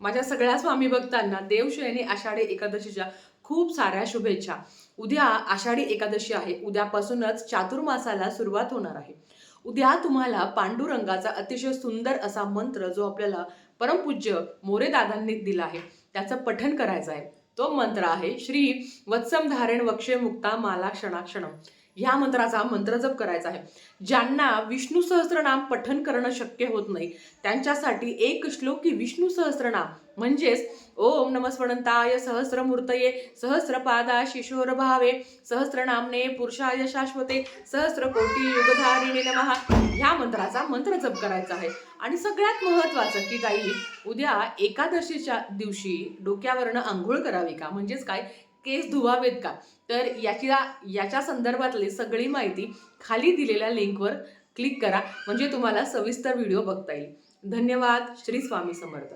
माझ्या सगळ्या स्वामी भक्तांना देवशयनी आषाढी एकादशीच्या खूप साऱ्या शुभेच्छा. उद्या आषाढी एकादशी आहे. उद्यापासूनच चातुर्मासाला सुरुवात होणार आहे. उद्या तुम्हाला पांडुरंगाचा अतिशय सुंदर असा मंत्र जो आपल्याला परमपूज्य मोरे दादांनी दिला आहे त्याचं पठण करायचं आहे. तो मंत्र आहे श्री वत्सम धारण वक्षे मुक्ता माला क्षणाक्षणम. ह्या मंत्राचा मंत्रजप करायचा आहे. ज्यांना विष्णू सहस्रनाम पठन करणं शक्य होत नाही त्यांच्यासाठी एक श्लोकी विष्णू सहस्रनाम. म्हणजेच ओम नमस्वणंताय सहस्रमूर्तये सहस्रपादा शिशोर भावे सहस्रनामने पुरुषाय शाश्वते सहस्र कोटी युगधारिणे नमः. ह्या मंत्राचा मंत्र जप करायचा आहे. आणि सगळ्यात महत्वाचं की ताई उद्या एकादशीच्या दिवशी डोक्यावरनं आंघोळ करावी का? म्हणजेच काय? केस धुवावेत का? तर याच्या याच्या संदर्भातली सगळी माहिती खाली दिलेल्या लिंकवर क्लिक करा म्हणजे तुम्हाला सविस्तर व्हिडिओ बघता येईल. धन्यवाद. श्री स्वामी समर्थ.